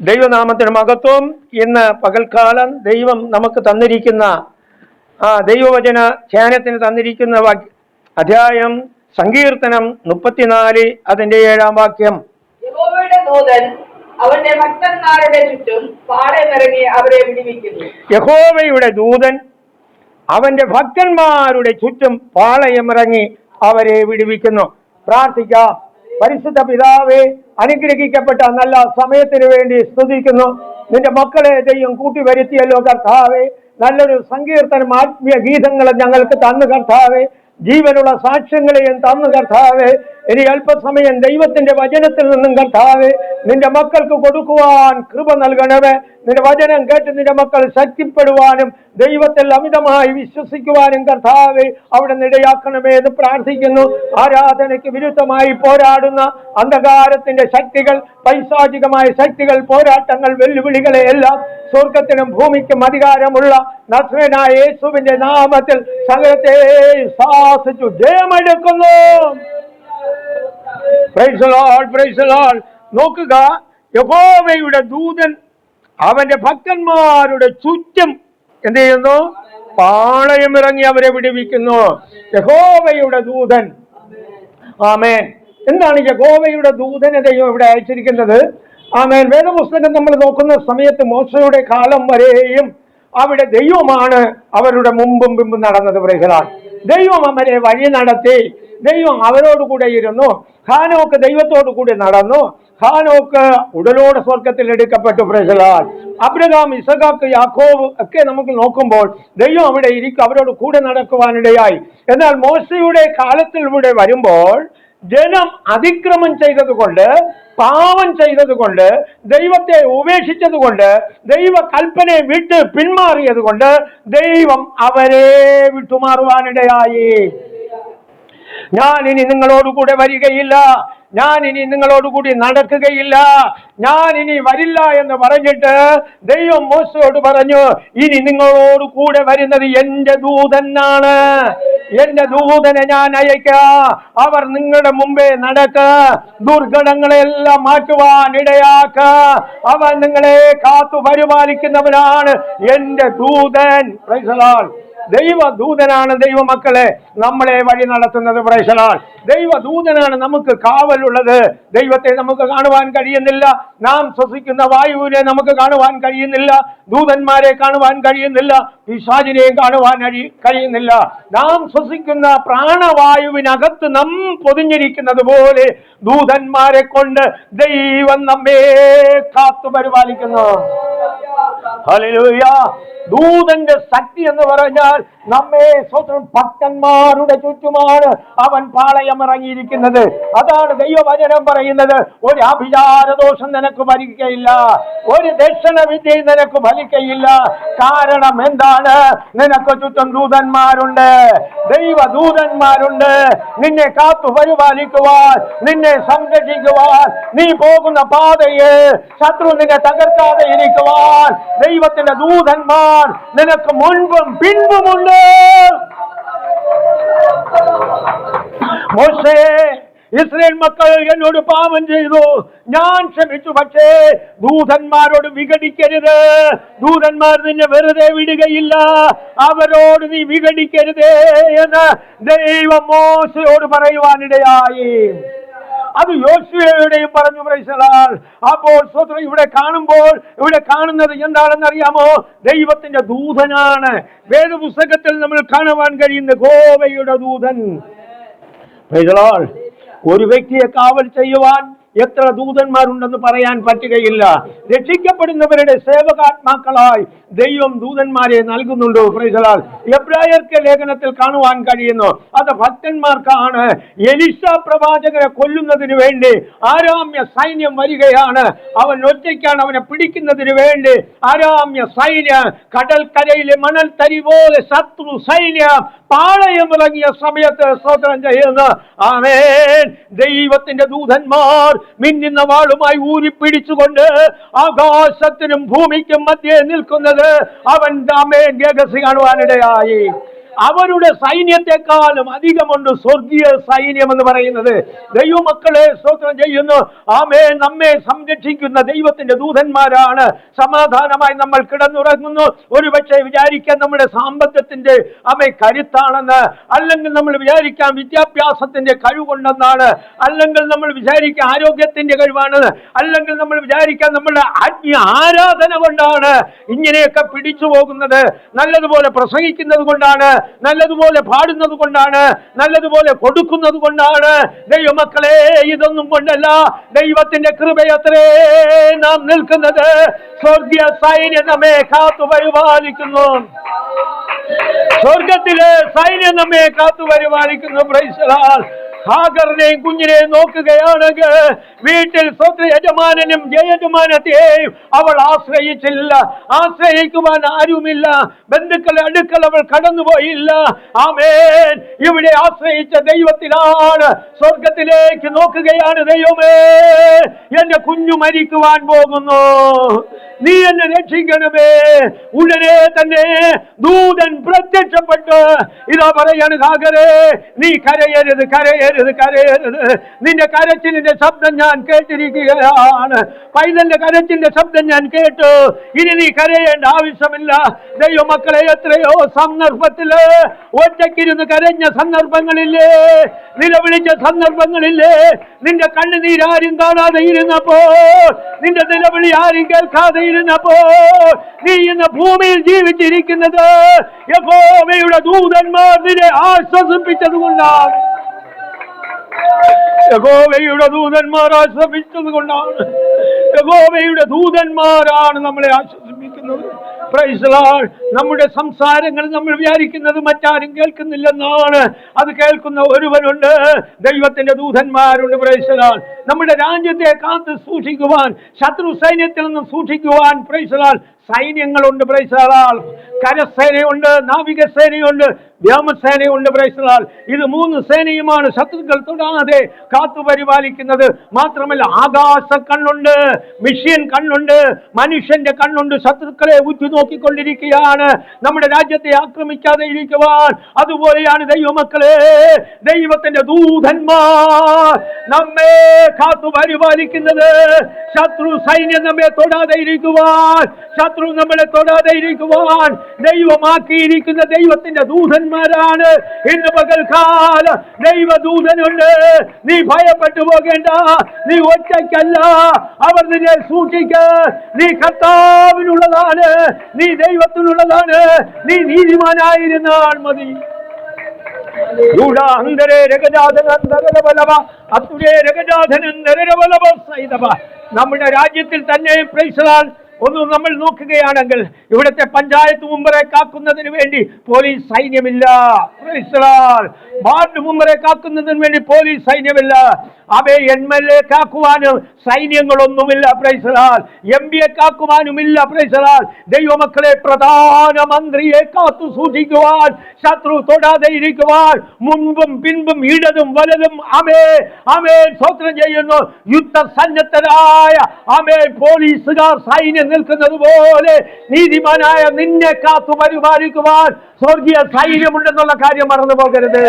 ദൈവനാമത്തിന് മഹത്വം ഇന്ന് പകൽക്കാലം ദൈവം നമുക്ക് തന്നിരിക്കുന്ന ആ ദൈവവചന ധ്യാനത്തിന് തന്നിരിക്കുന്ന വാക്യം അധ്യായം സങ്കീർത്തനം മുപ്പത്തിനാല് അതിന്റെ ഏഴാം വാക്യം. യഹോവയുടെ ദൂതൻ അവന്റെ ഭക്തന്മാരുടെ ചുറ്റും അവരെ വിടിവിക്കുന്നു. യഹോവയുടെ ദൂതൻ അവന്റെ ഭക്തന്മാരുടെ ചുറ്റും പാളയമിറങ്ങി അവരെ വിടുവിക്കുന്നു. പ്രാർത്ഥിക്കാം. പരിശുദ്ധ പിതാവെ അനുഗ്രഹിക്കപ്പെട്ട നല്ല സമയത്തിന് വേണ്ടി സ്തുതിക്കുന്നു. നിന്റെ മക്കളെ ദൈവം കൂട്ടി വരുത്തിയല്ലോ കർത്താവെ. നല്ലൊരു സങ്കീർത്തനം ആത്മീയ ഗീതങ്ങൾ ഞങ്ങൾക്ക് തന്നു കർത്താവെ. ജീവനുള്ള സാക്ഷ്യങ്ങളെയും തന്നു കർത്താവേ. ഇനി അല്പസമയം ദൈവത്തിന്റെ വചനത്തിൽ നിന്നും കർത്താവേ നിന്റെ മക്കൾക്ക് കൊടുക്കുവാൻ കൃപ നൽകണമേ. നിന്റെ വചനം കേട്ട് നിന്റെ മക്കൾ ശക്തിപ്പെടുവാനും ദൈവത്തിൽ അമിതമായി വിശ്വസിക്കുവാനും കർത്താവെ അവിടെ നിടയാക്കണമേ എന്ന് പ്രാർത്ഥിക്കുന്നു. ആരാധനയ്ക്ക് വിരുദ്ധമായി പോരാടുന്ന അന്ധകാരത്തിന്റെ ശക്തികൾ പൈശാചികമായ ശക്തികൾ പോരാട്ടങ്ങൾ വെല്ലുവിളികളെ എല്ലാം സ്വർഗത്തിനും ഭൂമിക്കും അധികാരമുള്ള നസ്രനായ യേശുവിന്റെ നാമത്തിൽ സകലത്തെ ശാസിച്ചു ജയമെടുക്കുന്നു. നോക്കുക യഹോവയുടെ ദൂതൻ അവന്റെ ഭക്തന്മാരുടെ ചുറ്റും എന്ത് ചെയ്യുന്നു? പാളയമിറങ്ങി അവരെ വിടുവിക്കുന്നു. യഹോവയുടെ ദൂതൻ. ആമേൻ. എന്താണ് യഹോവയുടെ ദൂതനെ ദൈവം ഇവിടെ അയച്ചിരിക്കുന്നത്? ആമേൻ. വേദപുസ്തകം നമ്മൾ നോക്കുന്ന സമയത്ത് മോശയുടെ കാലം വരെയും അവിടെ ദൈവമാണ് അവരുടെ മുമ്പും പിമ്പും നടന്നത്. പ്രഹ്ലാൻ ദൈവം അവരെ വഴി നടത്തി. ദൈവം അവരോട് കൂടെ ഇരുന്നു. ഹാനോക്ക് ദൈവത്തോടു കൂടി നടന്നു. ഹാനോക്ക് ഉടലോടെ സ്വർഗത്തിൽ എടുക്കപ്പെട്ടു പ്രജലാൽ. അബ്രഹാം ഇസഖാക്ക് യാക്കോബ് ഒക്കെ നമുക്ക് നോക്കുമ്പോൾ ദൈവം അവിടെ ഇരിക്കും അവരോട് കൂടെ നടക്കുവാനിടയായി. എന്നാൽ മോശയുടെ കാലത്തിലൂടെ വരുമ്പോൾ ജനം അതിക്രമം ചെയ്തതുകൊണ്ട് പാവം ചെയ്തതുകൊണ്ട് ദൈവത്തെ ഉപേക്ഷിച്ചതുകൊണ്ട് ദൈവ കൽപ്പനയെ വിട്ട് പിന്മാറിയത് കൊണ്ട് ദൈവം അവരെ വിട്ടുമാറുവാനിടയായി. ഞാൻ ഇനി നിങ്ങളോടുകൂടെ വരികയില്ല. ഞാൻ ഇനി നിങ്ങളോടുകൂടി നടക്കുകയില്ല. ഞാൻ ഇനി വരില്ല എന്ന് പറഞ്ഞിട്ട് ദൈവം മോശയോട് പറഞ്ഞു ഇനി നിങ്ങളോട് കൂടെ വരുന്നത് എന്റെ ദൂതനാണ്. എന്റെ ദൂതനെ ഞാൻ അയക്ക അവർ നിങ്ങളുടെ മുമ്പേ നടക്ക. ദുർഘടങ്ങളെല്ലാം മാറ്റുവാൻ ഇടയാക്ക. അവൻ നിങ്ങളെ കാത്തു പരിപാലിക്കുന്നവനാണ് എന്റെ ദൂതൻ. Praise the ദൈവ മക്കളെ നമ്മളെ വഴി നടത്തുന്നത് പ്രേക്ഷലാൽ ദൈവദൂതനാണ് നമുക്ക് കാവലുള്ളത്. ദൈവത്തെ നമുക്ക് കാണുവാൻ കഴിയുന്നില്ല. നാം ശ്വസിക്കുന്ന വായുവിനെ നമുക്ക് കാണുവാൻ കഴിയുന്നില്ല. ദൂതന്മാരെ കാണുവാൻ കഴിയുന്നില്ല. പിശാചിനെയും കാണുവാൻ കഴി- കഴിയുന്നില്ല. നാം ശ്വസിക്കുന്ന പ്രാണവായുവിനകത്ത് നാം പൊതിഞ്ഞിരിക്കുന്നത് പോലെ ദൂതന്മാരെ കൊണ്ട് ദൈവം നമ്മെ കാത്തു പരിപാലിക്കുന്നു ദൂതന്റെ ശക്തി എന്ന് പറഞ്ഞാൽ നമ്മെ സ്വന്തം ഭക്തന്മാരുടെ ചുറ്റുമാണ് അവൻ പാളയം ഇറങ്ങിയിരിക്കുന്നത് അതാണ് ദൈവവചനം പറയുന്നത്. ഒരു അഭിചാര ദോഷം നിനക്ക് ഭരിക്കയില്ല. ഒരു ദക്ഷിണ വിദ്യ നിനക്ക് ഫലിക്കയില്ല. കാരണം എന്താണ്? നിനക്ക് ചുറ്റും ദൂതന്മാരുണ്ട്. ദൈവ ദൂതന്മാരുണ്ട് നിന്നെ കാത്തു പരിപാലിക്കുവാൻ നിന്നെ സംരക്ഷിക്കുവാൻ നീ പോകുന്ന പാതയെ ശത്രു നിന്നെ തകർക്കാതെ ഇരിക്കുവാൻ ദൈവത്തിന്റെ ദൂതന്മാർ നിനക്ക് മുൻപും പിൻപുമുണ്ട് മോശേ ഇസ്രയേൽ മക്കൾ എന്നോട് പാപം ചെയ്തു. ഞാൻ ക്ഷമിച്ചു പക്ഷേ ദൂതന്മാരോട് വിഘടിക്കരുത്. ദൂതന്മാർ നിന്നെ വെറുതെ വിടുകയില്ല. അവരോട് നീ വിഘടിക്കരുതേ എന്ന് ദൈവം മോശയോട് പറയുവാനിടയായി. അത് യോശുവയുടെയും പറഞ്ഞു പ്രൈസലാൽ അപ്പോൾ സ്വത്രം ഇവിടെ കാണുമ്പോൾ ഇവിടെ കാണുന്നത് എന്താണെന്ന് അറിയാമോ ദൈവത്തിന്റെ ദൂതനാണ്. വേദപുസ്തകത്തിൽ നമ്മൾ കാണുവാൻ കഴിയുന്ന ഗോവയുടെ ദൂതൻ. ഒരു വ്യക്തിയെ കാവൽ ചെയ്യുവാൻ എത്ര ദൂതന്മാരുണ്ടെന്ന് പറയാൻ പറ്റുകയില്ല. രക്ഷിക്കപ്പെടുന്നവരുടെ സേവകാത്മാക്കളായി ദൈവം ദൂതന്മാരെ നൽകുന്നുണ്ട്. പ്രൈസലാൽ എബ്രായർക്ക് ലേഖനത്തിൽ കാണുവാൻ കഴിയുന്നു. അത് ഭക്തന്മാർക്കാണ്. എലിസ പ്രവാചകരെ കൊല്ലുന്നതിന് വേണ്ടി ആരാമ്യ സൈന്യം വരികയാണ്. അവൻ ഒറ്റയ്ക്കാണ് അവനെ പിടിക്കുന്നതിന് വേണ്ടി ആരാമ്യ സൈന്യം കടൽക്കരയിലെ മണൽ തരി പോലെ ശത്രു സൈന്യം പാളയമിറങ്ങിയ സമയത്ത് സ്തോത്രം ചെയ്യുന്നു. ആമേൻ. ദൈവത്തിന്റെ ദൂതന്മാർ മിന്നുന്ന വാളുമായി ഊരി പിടിച്ചുകൊണ്ട് ആകാശത്തിനും ഭൂമിക്കും മധ്യേ നിൽക്കുന്നത് അവൻ ആമേൻ ഗഗസി കാണുവാനിടയായി. അവരുടെ സൈന്യത്തെക്കാളും അധികമുണ്ട് സ്വർഗീയ സൈന്യം എന്ന് പറയുന്നത്. ദൈവമക്കളെ സ്തോത്രം ചെയ്യുന്നു. ആമേ നമ്മെ സംരക്ഷിക്കുന്ന ദൈവത്തിന്റെ ദൂതന്മാരാണ്. സമാധാനമായി നമ്മൾ കിടന്നുറങ്ങുന്നു. ഒരുപക്ഷെ വിചാരിക്കാൻ നമ്മുടെ സാമ്പത്തികത്തിന്റെ ആമേ കരുത്താണെന്ന് അല്ലെങ്കിൽ നമ്മൾ വിചാരിക്കാം വിദ്യാഭ്യാസത്തിന്റെ കഴിവുണ്ടെന്നാണ് അല്ലെങ്കിൽ നമ്മൾ വിചാരിക്കാം ആരോഗ്യത്തിന്റെ കഴിവാണ് അല്ലെങ്കിൽ നമ്മൾ വിചാരിക്കാം നമ്മളുടെ ആത്മീയ ആരാധന കൊണ്ടാണ് ഇങ്ങനെയൊക്കെ പിടിച്ചു പോകുന്നത് നല്ലതുപോലെ പ്രസംഗിക്കുന്നത് കൊണ്ടാണ് നല്ലതുപോലെ പാടുന്നത് കൊണ്ടാണ് നല്ലതുപോലെ കൊടുക്കുന്നത് കൊണ്ടാണ്. ദൈവമക്കളെ ഇതൊന്നും കൊണ്ടല്ല. ദൈവത്തിന്റെ കൃപയത്രേ നാം നിൽക്കുന്നത്. സ്വർഗീയ സൈന്യം നമ്മെ കാത്തു പരിപാലിക്കുന്നു. സ്വർഗത്തിലെ സൈന്യം നമ്മെ കാത്തു പരിപാലിക്കുന്നു. ഹാഗറിനെയും കുഞ്ഞിനെയും നോക്കുകയാണെങ്കിൽ വീട്ടിൽ സ്വത്ത് യജമാനനും ജയജമാനത്തെയും അവൾ ആശ്രയിച്ചില്ല. ആശ്രയിക്കുവാൻ ആരുമില്ല. ബന്ധുക്കളെ അടുക്കൽ അവൾ കടന്നുപോയില്ല. ആമേൻ. ഇവിടെ ആശ്രയിച്ച ദൈവത്തിലാണ് സ്വർഗത്തിലേക്ക് നോക്കുകയാണ് ദൈവമേ. എന്റെ കുഞ്ഞു മരിക്കുവാൻ പോകുന്നു. നീ എന്നെ രക്ഷിക്കണമേ. ഉടനെ തന്നെ ദൂതൻ പ്രത്യക്ഷപ്പെട്ട് ഇതാ പറയാണ് ഹാഗരെ നീ കരയരുത് കരയരുത്. കരയരുത് നിന്റെ കരച്ചിലിന്റെ ശബ്ദം ഞാൻ കേട്ടിരിക്കുകയാണ്. പൈതന്റെ കരച്ചിന്റെ ശബ്ദം ഞാൻ കേട്ടു. ഇനി നീ കരയേണ്ട ആവശ്യമില്ല. ദൈവമക്കളെ എത്രയോ സന്ദർഭത്തിൽ ഒറ്റക്കിരുന്ന് കരഞ്ഞ സന്ദർഭങ്ങളില്ലേ? നിലവിളിച്ച സന്ദർഭങ്ങളില്ലേ? നിന്റെ കണ്ണുനീരാരും കാണാതെ ഇരുന്നപ്പോ? നിന്റെ നിലവിളി ആരും കേൾക്കാതെ ഇരുന്നപ്പോ? നീ ഇന്ന് ഭൂമിയിൽ ജീവിച്ചിരിക്കുന്നത് യഹോവയുടെ ദൂതന്മാർ നിന്നെ ആശ്വസിപ്പിച്ചത് കൊണ്ടാണ് യഹോവയുടെ ദൂതന്മാർ ആശ്രമിച്ചത് കൊണ്ടാണ് യഹോവയുടെ ദൂതന്മാരാണ് നമ്മളെ ആശ്വസിപ്പിക്കുന്നത്. നമ്മുടെ സംസാരങ്ങൾ നമ്മൾ വിചാരിക്കുന്നത് മറ്റാരും കേൾക്കുന്നില്ലെന്നാണ്. അത് കേൾക്കുന്ന ഒരുവനുണ്ട്. ദൈവത്തിന്റെ ദൂതന്മാരുണ്ട്. പ്രൈസലാൽ നമ്മുടെ രാജ്യത്തെ കാത്ത് സൂക്ഷിക്കുവാൻ ശത്രു സൈന്യത്തിൽ നിന്ന് സൂക്ഷിക്കുവാൻ പ്രൈസലാൽ സൈന്യങ്ങളുണ്ട് പ്രൈസലാൽ കരസേനയുണ്ട് നാവികസേനയുണ്ട് വ്യോമസേനയുണ്ട് പ്രൈസലാൽ ഇത് മൂന്ന് സേനയുമാണ് ശത്രുക്കൾ തൊടാതെ കാത്തു പരിപാലിക്കുന്നത്. മാത്രമല്ല ആകാശ കണ്ണുണ്ട് മിഷ്യൻ കണ്ണുണ്ട് മനുഷ്യന്റെ കണ്ണുണ്ട് ശത്രുക്കളെ ഉറ്റു നോക്കിക്കൊണ്ടിരിക്കുകയാണ്. നമ്മുടെ രാജ്യത്തെ ആക്രമിക്കാതെ ഇരിക്കുവാൻ. അതുപോലെയാണ് ദൈവമക്കളെ ദൈവത്തിന്റെ ദൂതന്മാർ നമ്മെ കാത്തു പരിപാലിക്കുന്നത്. ശത്രു സൈന്യം നമ്മെ തൊടാതെ ഇരിക്കുവാൻ. ശത്രു നമ്മളെ തൊടാതെ ഇരിക്കുവാൻ ദൈവമാക്കിയിരിക്കുന്ന ദൈവത്തിന്റെ ദൂതന്മാരാണ്. ഇന്ന് പകൽക്കാല ദൈവദൂതനുണ്ട്. നീ ഭയപ്പെട്ടു പോകേണ്ട. നീ ഒറ്റയ്ക്കല്ല. അവർ നിന്നെ സൂക്ഷിക്ക. നീ കർത്താവിനുള്ളതാണ്. നീ ദൈവത്തിനുള്ളതാണ്. നീ നീതിമാനായിരുന്നാൽ മതി. നമ്മുടെ രാജ്യത്തിൽ തന്നെ പ്രൈസലാൽ ഒന്ന് നമ്മൾ നോക്കുകയാണെങ്കിൽ ഇവിടുത്തെ പഞ്ചായത്ത് മുമ്പറെ കാക്കുന്നതിന് വേണ്ടി പോലീസ് സൈന്യമില്ല. വാർഡ് മുമ്പറെ കാക്കുന്നതിന് വേണ്ടി പോലീസ് സൈന്യമില്ല. അവയെ എം എൽ എ കാക്കുവാനും സൈന്യങ്ങളൊന്നുമില്ല പ്രൈസലാൽ എം പി എ കാക്കുവാനുമില്ല പ്രൈസലാൽ ദൈവമക്കളെ പ്രധാനമന്ത്രിയെ കാത്തു സൂക്ഷിക്കുവാൻ ശത്രു തൊടാതെ ഇരിക്കുവാൻ മുൻപും പിൻപും ഇടതും വലതും അമേ അമേ സ്വത്രം ചെയ്യുന്നു. യുദ്ധ സന്നദ്ധരായ അമേ പോലീസുകാർ സൈന്യം നിൽക്കുന്നത് പോലെ നീതിമാനായ നിന്നെ കാത്തു പരിപാലിക്കുവാൻ സ്വർഗീയ സൈന്യമുണ്ടെന്നുള്ള കാര്യം മറന്നു പോകരുത്.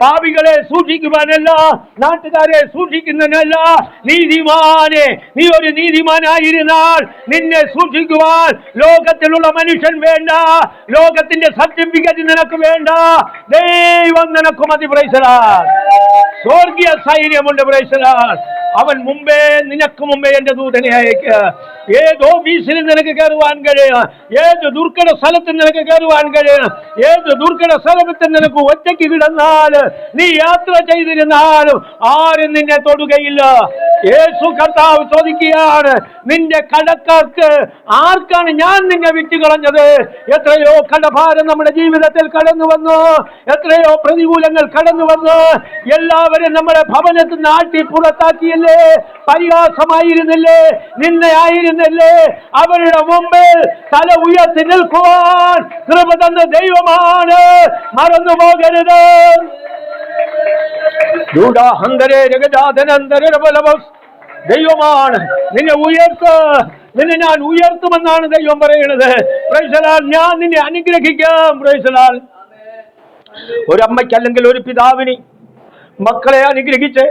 പാപികളെ സൂക്ഷിക്കുവാനല്ല നാട്ടുകാരെ സൂക്ഷിക്കുന്നതിനല്ല നീതിമാനെ നീ ഒരു നീതിമാനായിരുന്നാൽ നിന്നെ സൂക്ഷിക്കുവാൻ ലോകത്തിലുള്ള മനുഷ്യൻ വേണ്ട ലോകത്തിന്റെ സർട്ടിഫിക്കറ്റ് നിനക്ക് വേണ്ട. ദൈവം നിനക്കും പ്രൈസലാൽ സ്വർഗീയ സൈന്യമുണ്ട് പ്രൈസലാൽ അവൻ മുമ്പേ നിനക്ക് മുമ്പേ എന്റെ ദൂതനെ അയക്കുക ഏത് ഓഫീസിൽ നിനക്ക് കയറുവാൻ കഴിയുക ഏത് ദുർഘട സ്ഥലത്ത് നിനക്ക് കയറുവാൻ കഴിയണം ഏത് ദുർഘട സ്ഥലത്ത് നിനക്ക് ഒറ്റയ്ക്ക് കിടന്നാൽ നീ യാത്ര ചെയ്തിരുന്നാലും ആരും നിന്നെ തൊടുകയില്ല. യേശു കർത്താവ് ചോദിക്കുകയാണ് നിന്റെ കടക്കാർക്ക് ആർക്കാണ് ഞാൻ നിന്നെ വിറ്റുകളഞ്ഞത് എത്രയോ കടഭാരം നമ്മുടെ ജീവിതത്തിൽ കടന്നു വന്നു. എത്രയോ പ്രതികൂലങ്ങൾ കടന്നു വന്നു. എല്ലാവരും നമ്മുടെ ഭവനത്തിൽ നാട്ടി പുറത്താക്കിയില്ലേ? പരിഹാസമായിരുന്നില്ലേ നിന്നയായിരുന്നില്ലേ? അവരുടെ മുമ്പിൽ തല ഉയർത്തി നിൽക്കുവാൻ കൃപ തന്ന ദൈവമാണ് മറന്നു പോകരുത് ദൈവമാണ് നിന്നെ ഉയർത്ത്. നിന്നെ ഞാൻ ഉയർത്തുമെന്നാണ് ദൈവം പറയുന്നത്. പ്രൈസലാൽ ഞാൻ നിന്നെ അനുഗ്രഹിക്കാം പ്രൈസലാൽ ഒരമ്മയ്ക്ക് അല്ലെങ്കിൽ ഒരു പിതാവിന് മക്കളെ അനുഗ്രഹിച്ച്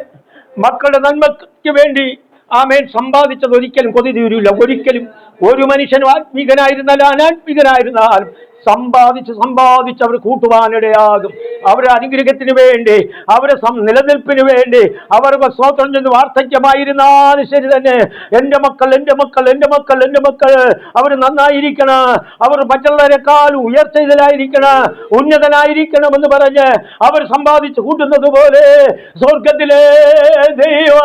മക്കളുടെ നന്മയ്ക്ക് വേണ്ടി ആമേൻ സമ്പാദിച്ചത് ഒരിക്കലും കൊതി തീരൂല. ഒരിക്കലും ഒരു മനുഷ്യനും ആത്മീകനായിരുന്നാലും അനാത്മീകനായിരുന്നാലും സമ്പാദിച്ച് സമ്പാദിച്ച് അവർ കൂട്ടുവാനിടയാകും. അവരുടെ അനുഗ്രഹത്തിന് വേണ്ടി അവരെ നിലനിൽപ്പിന് വേണ്ടി അവർ സ്വാതന്ത്ര്യം ചെന്ന് വാർദ്ധക്യമായിരുന്നാലും ശരി തന്നെ. എന്റെ മക്കൾ എന്റെ മക്കൾ എന്റെ മക്കൾ എന്റെ മക്കൾ അവർ നന്നായിരിക്കണം. അവർ മറ്റുള്ളവരെക്കാൾ ഉയർച്ചയിലായിരിക്കണം ഉന്നതനായിരിക്കണം എന്ന് പറഞ്ഞ് അവർ സമ്പാദിച്ച് കൂട്ടുന്നത് പോലെ സ്വർഗത്തിലെ ദൈവ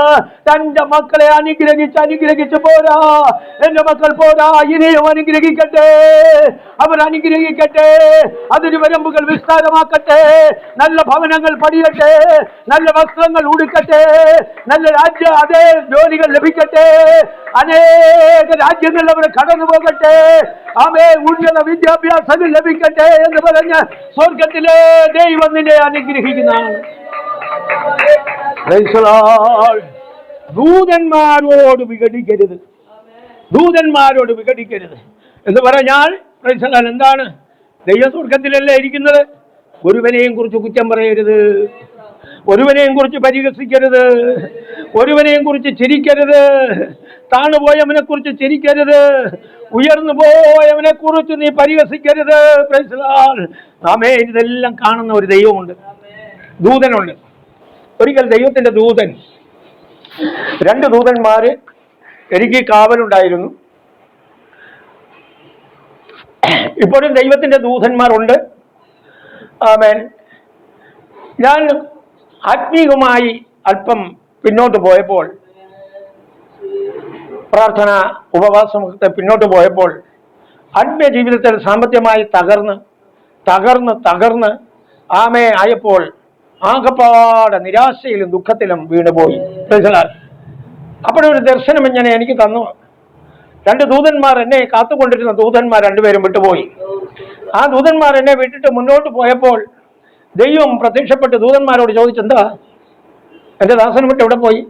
തന്റെ മക്കളെ അനുഗ്രഹിച്ച് അനുഗ്രഹിച്ച് പോരാ. എന്റെ മക്കൾ പോരാ ഇനിയും അനുഗ്രഹിക്കട്ടെ. അവർ അനുഗ്രഹിക്കട്ടെ അതിന് വരമ്പുകൾ വിസ്താരമാക്കട്ടെ. നല്ല ഭവനങ്ങൾ പണിയട്ടെ. നല്ല വസ്ത്രങ്ങൾ ഉടുക്കട്ടെ. നല്ല രാജ്യ അതേ ജോലികൾ ലഭിക്കട്ടെ. അനേക രാജ്യങ്ങളിൽ അവർ കടന്നു പോകട്ടെ. അവേ ഉന്നത വിദ്യാഭ്യാസങ്ങൾ ലഭിക്കട്ടെ എന്ന് പറഞ്ഞ് സ്വർഗത്തിലെ ദൈവം നിന്നെ അനുഗ്രഹിക്കുന്നതാണ്. ദൂതന്മാരോട് വിഘടിക്കരുത്. ദൂതന്മാരോട് വിഘടിക്കരുത്. എന്ന് പറഞ്ഞാൽ Lord, എന്താണ്? ദൈവ സ്വർഗത്തിലല്ലേ ഇരിക്കുന്നത്? ഒരുവനെയും കുറിച്ച് കുറ്റം പറയരുത്. ഒരുവനെയും കുറിച്ച് പരിഹസിക്കരുത്. ഒരുവനെയും കുറിച്ച് ചിരിക്കരുത്. താണുപോയവനെ കുറിച്ച് ചിരിക്കരുത്. ഉയർന്നു പോയവനെ കുറിച്ച് നീ പരിഹസിക്കരുത്. നാമേ ഇതെല്ലാം കാണുന്ന ഒരു ദൈവമുണ്ട്. ദൂതനുണ്ട്. ഒരിക്കൽ ദൈവത്തിന്റെ ദൂതൻ. രണ്ട് ദൂതന്മാര് എനിക്ക് കാവലുണ്ടായിരുന്നു. ഇപ്പോഴും ദൈവത്തിന്റെ ദൂതന്മാരുണ്ട്. ആമേൻ. ഞാൻ ആത്മീകമായി അല്പം പിന്നോട്ട് പോയപ്പോൾ പ്രാർത്ഥന ഉപവാസമൊക്കെ പിന്നോട്ട് പോയപ്പോൾ ആത്മീയ ജീവിതത്തിൽ സാമ്പത്തികമായി തകർന്ന് തകർന്ന് തകർന്ന് ആമേ ആയപ്പോൾ ആകപ്പാടെ നിരാശയിലും ദുഃഖത്തിലും വീണുപോയി. അപ്പോഴൊരു ദർശനം ഇങ്ങനെ എനിക്ക് തന്നു. രണ്ട് ദൂതന്മാർ എന്നെ കാത്തുകൊണ്ടിരുന്ന ദൂതന്മാർ രണ്ടുപേരും വിട്ടുപോയി. ആ ദൂതന്മാർ എന്നെ വിട്ടിട്ട് മുന്നോട്ട് പോയപ്പോൾ ദൈവം പ്രത്യക്ഷപ്പെട്ട് ദൂതന്മാരോട് ചോദിച്ചെന്താ എന്റെ ദാസൻ വിട്ട് എവിടെ പോയി?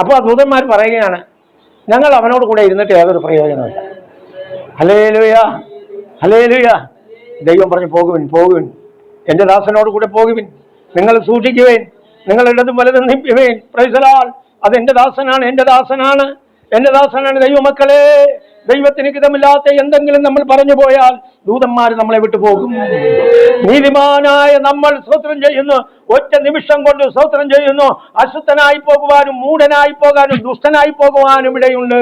അപ്പോൾ ആ ദൂതന്മാർ പറയുകയാണ് ഞങ്ങൾ അവനോട് കൂടെ ഇരുന്നിട്ട് യാതൊരു പ്രയോജനമില്ല ഹലേ ലുയ ഹലേ ദൈവം പറഞ്ഞു പോകുവിൻ പോകുവിൻ. എന്റെ ദാസനോട് കൂടെ പോകുവിൻ. നിങ്ങൾ സൂക്ഷിക്കുവേൻ. നിങ്ങൾ ഇടതും വലതും നിൽക്കുവേൻ. പ്രൈസലാൽ അത് എന്റെ ദാസനാണ് എന്റെ ദാസനാണ്. എന്റെ ദാസനാണ് ദൈവമക്കളെ. ദൈവത്തിന് ഹിതമില്ലാത്ത എന്തെങ്കിലും നമ്മൾ പറഞ്ഞു പോയാൽ ദൂതന്മാർ നമ്മളെ വിട്ടു പോകും. നീതിമാനായ നമ്മൾ സ്വത്രം ചെയ്യുന്നു. ഒറ്റ നിമിഷം കൊണ്ട് സ്വത്രം ചെയ്യുന്നു. അശുദ്ധനായി പോകുവാനും മൂഢനായി പോകാനും ദുഷ്ടനായി പോകുവാനും ഇടയുണ്ട്.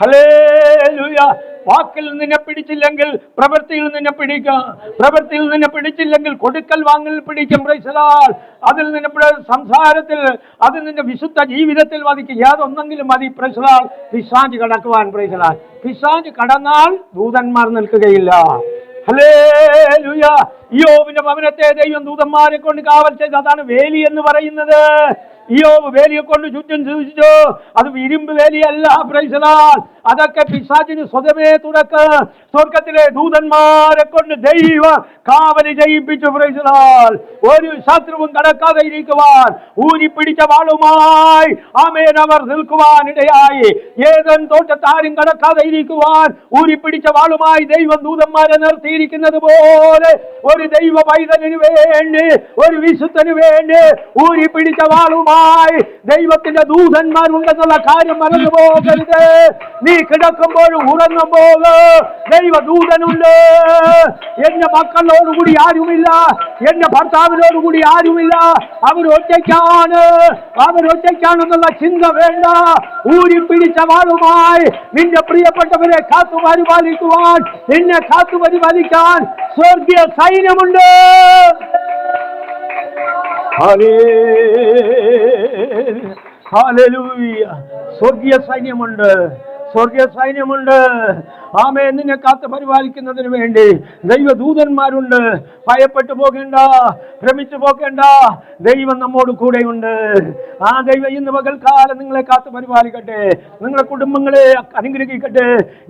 ഹല്ലേലൂയ. വാക്കിൽ നിന്നെ പിടിച്ചില്ലെങ്കിൽ പ്രവൃത്തിയിൽ നിന്നെ പിടിക്കാം പ്രവൃത്തിയിൽ നിന്നെ പിടിച്ചില്ലെങ്കിൽ കൊടുക്കൽ വാങ്ങൽ പിടിക്കും. പ്രൈസലാൽ അതിൽ നിന്നെ സംസാരത്തിൽ അതിൽ നിന്റെ വിശുദ്ധ ജീവിതത്തിൽ മതിക്ക് യാതൊന്നെങ്കിലും മതി. പ്രൈസലാൽ പിശാഞ്ച് കടക്കുവാൻ പ്രൈസലാൽ പിശാഞ്ച് കടന്നാൽ ദൂതന്മാർ നിൽക്കുകയില്ല. യോബിന്റെ ഭവനത്തെ ദൈവം ദൂതന്മാരെ കൊണ്ട് കാവൽ ചെയ്ത് അതാണ് വേലി എന്ന് പറയുന്നത്. യോബ് വേലിയെ കൊണ്ട് ചുറ്റും സൂക്ഷിച്ചു. അത് ഇരുമ്പ് വേലിയല്ല പ്രൈസലാൽ അതൊക്കെ പിശാചിന് സ്വതമേ തുറക്ക് സ്വർഗത്തിലെ ദൂതന്മാരെ കൊണ്ട് ദൈവ കാവലി ചെയ്യിപ്പിച്ചു പ്രൈസലാൽ ഒരു ശത്രുവും കടക്കാതെ ഇരിക്കുവാൻ ഊരി പിടിച്ച വാളുമായി ആമേൻ അവർ നിൽക്കുവാൻ ഇടയായി. ഏതൻ തോട്ടത്താരും കടക്കാതെ ഇരിക്കുവാൻ ഊരി പിടിച്ച വാളുമായി ദൈവം ദൂതന്മാരെ നിർത്തിയിരിക്കുന്നത് പോലെ ഒരു ദൈവ പൈതലിന് വേണ്ടി ഒരു വിശുദ്ധന് വേണ്ടി ഊരി പിടിച്ച വാളുമായി ദൈവത്തിന്റെ ദൂതന്മാരുണ്ടെന്നുള്ള കാര്യം മറന്നു പോകരുത്. നീ കിടക്കുമ്പോഴും ദൈവ ദൂതനുണ്ട് എന്റെ മക്കളോടുകൂടി ആരുമില്ല. എന്റെ ഭർത്താവിനോടുകൂടി ആരുമില്ല. അവരൊറ്റയ്ക്കാണ്. അവരൊറ്റയ്ക്കാണെന്നുള്ള ചിന്ത വേണ്ട. ഊരി പിടിച്ച വാളുമായി നിന്റെ പ്രിയപ്പെട്ടവരെ കാത്തു പരിപാലിക്കുവാൻ നിന്നെ കാത്തു പരിപാലിക്കാൻ സ്വർഗീയ സൈന്യമുണ്ട്. ഹാലേലൂയ സ്വർഗീയ സൈന്യമുണ്ട്. സ്വർഗീയ സൈന്യമുണ്ട്. ആമേ നിന്നെ കാത്ത് പരിപാലിക്കുന്നതിന് വേണ്ടി ദൈവദൂതന്മാരുണ്ട്. ഭയപ്പെട്ടു പോകേണ്ട ഭ്രമിച്ചു പോകേണ്ട ദൈവം നമ്മോട് കൂടെയുണ്ട്. ആ ദൈവം ഇന്ന് പകൽക്കാലം നിങ്ങളെ കാത്ത് പരിപാലിക്കട്ടെ. നിങ്ങളെ കുടുംബങ്ങളെ അനുഗ്രഹിക്കട്ടെ.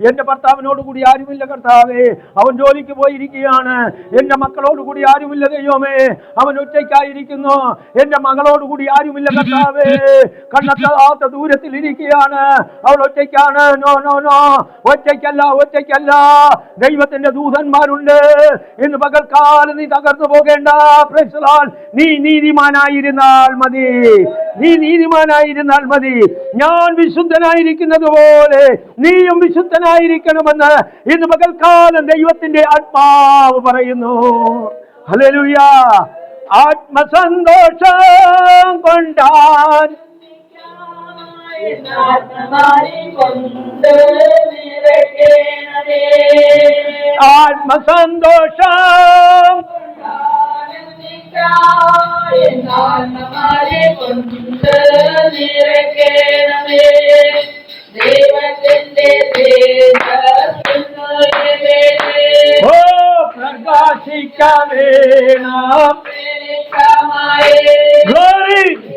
എന്റെ ഭർത്താവിനോട് കൂടി ആരുമില്ല കർത്താവേ. അവൻ ജോലിക്ക് പോയിരിക്കുകയാണ്. എന്റെ മക്കളോട് കൂടി ആരുമില്ല ദൈവമേ. അവൻ ഒറ്റയ്ക്കായിരിക്കുന്നു. എന്റെ മകളോട് കൂടി ആരുമില്ല കർത്താവേ. കണ്ണെത്താത്ത ദൂരത്തിൽ ഇരിക്കുകയാണ്. അവൾ ഒറ്റയ്ക്കാണ്. നോ നോ നോ ഒറ്റയ്ക്കല്ല ഒറ്റയ്ക്കല്ല. ദൈവത്തിന്റെ ദൂതന്മാരുണ്ട്. ഇന്ന് പകൽക്കാലം നീ തകർന്നു പോകേണ്ട. നീ നീതിമാനായിരുന്നാൽ മതി. നീ നീതിമാനായിരുന്നാൽ മതി. ഞാൻ വിശുദ്ധനായിരിക്കുന്നത് പോലെ നീയും വിശുദ്ധനായിരിക്കണമെന്ന് ഇന്ന് പകൽക്കാലം ദൈവത്തിന്റെ ആത്മാവ് പറയുന്നു. ഹലലുയാ ആത്മസന്തോഷം കൊണ്ടാൻ ஆத்ம சந்தோஷம் ஓ பிரகாசிக்க வேணாம் Glory!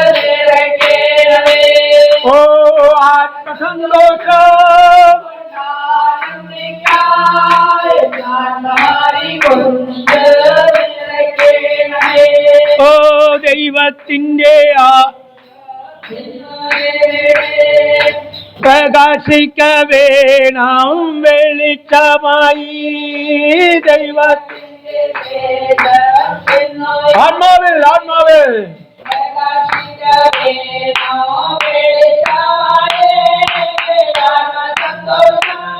ദൈവത്തിന്റെ ആ പ്രകാശിക്ക വേണം വെളിച്ചമായി ദൈവത്തിന്റെ ആത്മാവിൽ ആത്മാവിൽ ഓ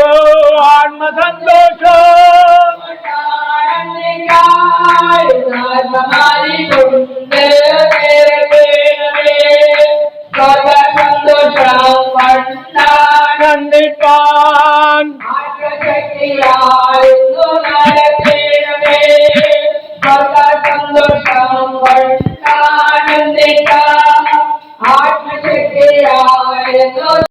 ഓ ആത്മസന്തോഷം